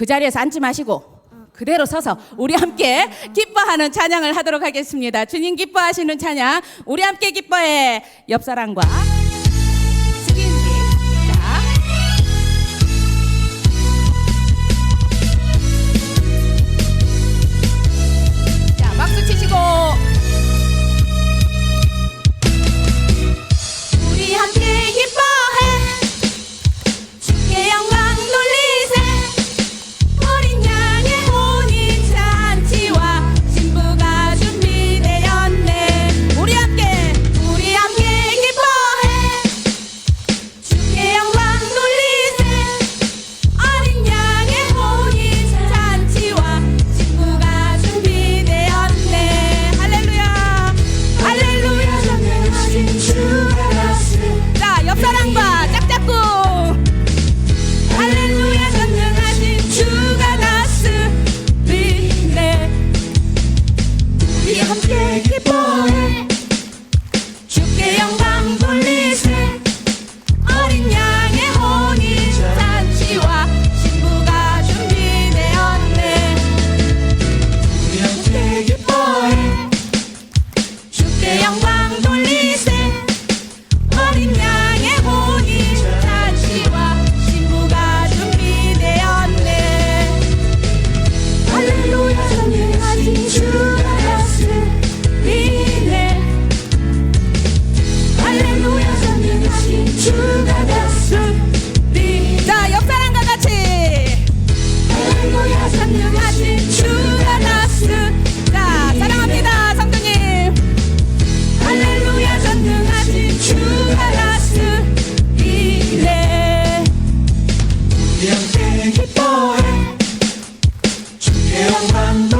그 자리에서 앉지 마시고 그대로 서서 우리 함께 기뻐하는 찬양을 하도록 하겠습니다. 주님 기뻐하시는 찬양, 우리 함께 기뻐해. 옆 사람과. Meu mando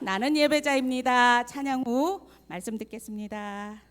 나는 예배자입니다. 찬양 후 말씀 듣겠습니다.